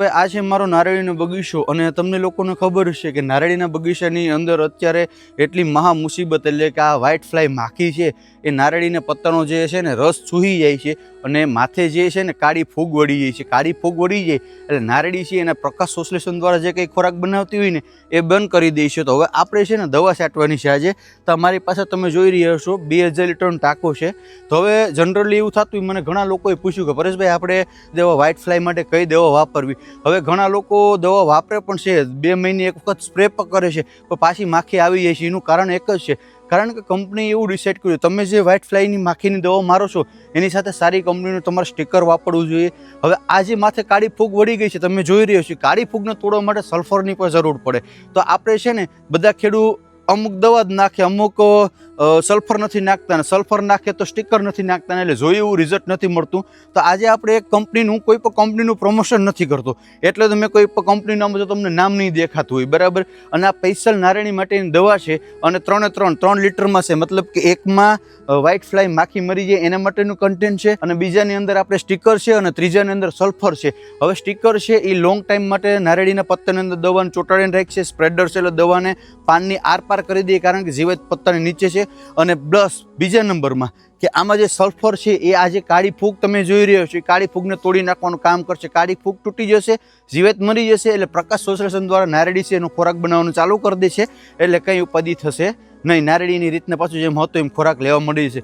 હવે આ છે મારો નારળીનો બગીચો અને તમને લોકોને ખબર છે કે નારળીના બગીચાની અંદર અત્યારે એટલી મહા મુસીબત એટલે કે આ વ્હાઇટ ફ્લાય માખી છે, એ નારળીના પત્તાનો જે છે ને રસ ચૂહી જાય છે અને માથે જે છે ને કાળી ફૂગ વળી જાય છે. કાળી ફૂગ વળી જાય એટલે નારળી છે એના પ્રકાશ સંશ્લેષણ દ્વારા જે કંઈ ખોરાક બનાવતી હોય ને, એ બંધ કરી દે છે. તો હવે આપણે છે ને દવા છાંટવાની છે આજે. તમારી પાસે તમે જોઈ રહ્યા છો, બે હજાર લીટરનો ટાંકો છે. તો હવે જનરલી એવું થતું મને ઘણા લોકોએ પૂછ્યું કે પરેશભાઈ, આપણે દેવા વ્હાઇટ ફ્લાય માટે કઈ દવા વાપરવી? હવે ઘણા લોકો દવા વાપરે પણ છે. બે મહિને એક વખત સ્પ્રે પણ કરે છે. પણ પાછી માખી આવી જાય છે. એનું કારણ એક જ છે. કારણ કે કંપનીએ એવું ડિસાઇડ કર્યું, તમે જે વ્હાઇટ ફ્લાયની માખીની દવા મારો છો, એની સાથે સારી કંપનીનું તમારે સ્ટીકર વાપરવું જોઈએ. હવે આ જે માથે કાળી ફૂગ વળી ગઈ છે, તમે જોઈ રહ્યો છો કાળી ફૂગને તોડવા માટે સલ્ફરની પણ જરૂર પડે. તો આપણે છે ને, બધા ખેડૂત અમુક દવા જ નાખે, અમુક સલ્ફર નથી નાખતા ને સલ્ફર નાખે તો સ્ટીકર નથી નાખતા ને એટલે જોઈએ એવું રિઝલ્ટ નથી મળતું. તો આજે આપણે એક કંપનીનું કોઈ પણ કંપનીનું પ્રમોશન નથી કરતો. એટલે તમે કોઈ પણ કંપનીનું તો તમને નામ નહીં દેખાતું હોય, બરાબર? અને આ પૈસલ નારાયણી માટેની દવા છે અને ત્રણે ત્રણ ત્રણ લીટરમાં છે. મતલબ કે એકમાં વ્હાઇટ ફ્લાય માખી મરી જાય એના માટેનું કન્ટેન્ટ છે અને બીજાની અંદર આપણે સ્ટીકર છે અને ત્રીજાની અંદર સલ્ફર છે. હવે સ્ટીકર છે એ લોંગ ટાઈમ માટે નારેડીના પત્તાની અંદર દવાને ચોંટાડીને રાખશે સ્પ્રેડર છે એટલે દવાને પાનની આરપાર કરી દે કારણ કે જીવાત પત્તાની નીચે છે. અને પ્લસ બીજા નંબરમાં કે આમાં જે સલ્ફર છે એ આ જે કાળી ફૂગ તમે જોઈ રહ્યો છો, એ કાળી ફૂગને તોડી નાખવાનું કામ કરશે. કાળી ફૂગ તૂટી જશે, જીવાત મરી જશે એટલે પ્રકાશ સંશ્લેષણ દ્વારા નારેડી છે એનો ખોરાક બનાવવાનું ચાલુ કરી દેશે. એટલે કંઈ ઉપાધિ થશે નહીં. નારેડીની રીતને પાછું જેમ હતું એમ ખોરાક લેવા મળી જશે.